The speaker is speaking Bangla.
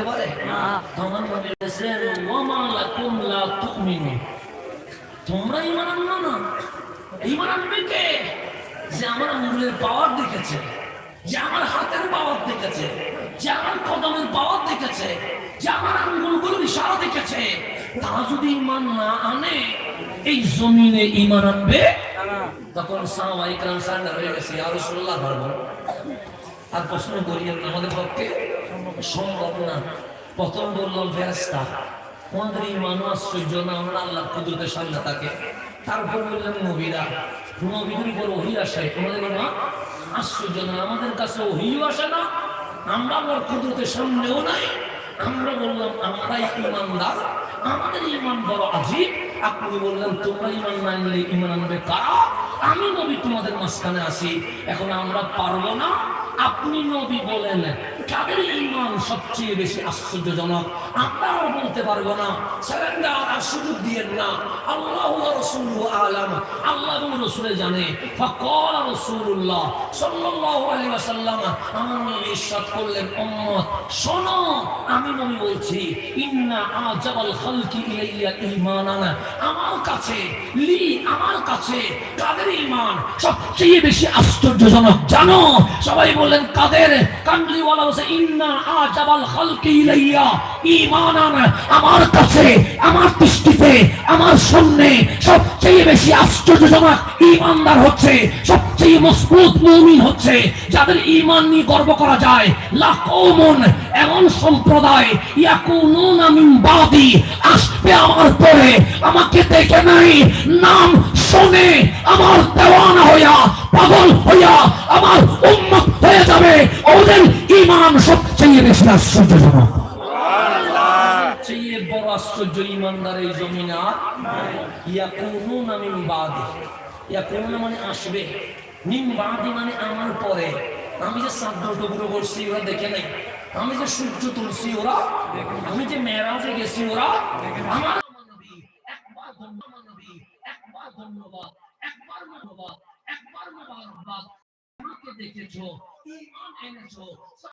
থাকতে পারে আমার নবী বলেছেন ওয়ামা লাকুম লা তুমিনু তোমরা ইমান আনলো না? ইমান আনবে কে? যে আমার আঙ্গুলের পাওয়ার দেখেছে যে আমার হাতের পাওয়ার দেখেছে যে আমার কদমের পাওয়ার দেখেছে যে আমার আঙ্গুলগুলোর ইশারা দেখেছে। তারা যদি ইমান না আনে এই জমিনে ইমান আনবে? তখন সাহাবাই কালাম সান্ডার হয়ে গেছে আর পারব আর প্রশ্ন করিয়েন না, আমাদের পক্ষে সম্ভব না। প্রথম বললাম ফেরেস্তা আমাদের ইমানও আশ্চর্য না আমরা আল্লাহ কুদরতের সামনে থাকে তারপর বললেন নবীরা নবীদের উপর ওহি আসে? তোমাদের ইমান আশ্চর্য না আমাদের কাছে ওহিও আসে না আমরা আমার কুদরতের সামনেও নাই। আমরা বললাম আমরাই ইমানদার আমাদের ইমান বড় আজিব। আপনি বললেন তোমরা ইমান না আনলে ইমান আনবে কারা? আমি নবী তোমাদের মাঝখানে আসি এখন আমরা পারব না। আপনি নবী বলেন, কাদের ইমান সবচেয়ে বেশি আশ্চর্যজনক? আর বলতে পারব না। সারেন্ডার আর সুযোগ দিয়েন না। আল্লাহ রসুল আলাম। আল্লাহ রসুলে জানে। ফকর রসুল্লাহ সাল্লাহ আলী আসাল্লাম আমার ইরশাদ করলেন অম্মত শোনো আমি নবী বলছি, ইন্না আজাবাল খালকি ইলাইয়া আমার কাছে, লি আমার কাছে, কাদের ঈমান? সবচেয়ে বেশি আশ্চর্যজনক, জানো? সবাই বললেন, কাদের? কামলিওয়ালা বলছে, ইন্না আজাবাল খালকি ইলাইয়া ঈমানান। আমার কাছে, আমার আমার সামনে সবচেয়ে বেশি আশ্চর্যজনক ঈমানদার হচ্ছে, সবচেয়ে মজবুত মুমিন হচ্ছে, যাদের ঈমান নিয়ে গর্ব করা যায়। লা কওমুন এমন সম্প্রদায় ইয়াকুনুনা মিন বাদি, আসবে আমার পরে, আমাকে দেখে নাই, নাম শুনে আমার দেওয়ানা হইয়া, পাগল হইয়া আমার উম্মত হয়ে যাবে। ওদের ঈমান সবচেয়ে বেশি আশ্চর্যজনক। আশ্চর্য ইমানদার এই জমিন আর? ইয়াকুনুনা মিন বাদি ইয়াকুনুনা মানে আসবে। মিন বাদি মানে আমার পরে। আমি যে সাদ্র টুকরো করছি, ওরা দেখে নাই। আমি যে সূর্য তুলছি, ওরা আমি যে মেরাজে গেছি, ওরা আমার ধন্যবাদ একবার ধন্যবাদ একবার ধন্যবাদ, একবার মোবারকবাদ দেখেছ ঈমান এনেছো।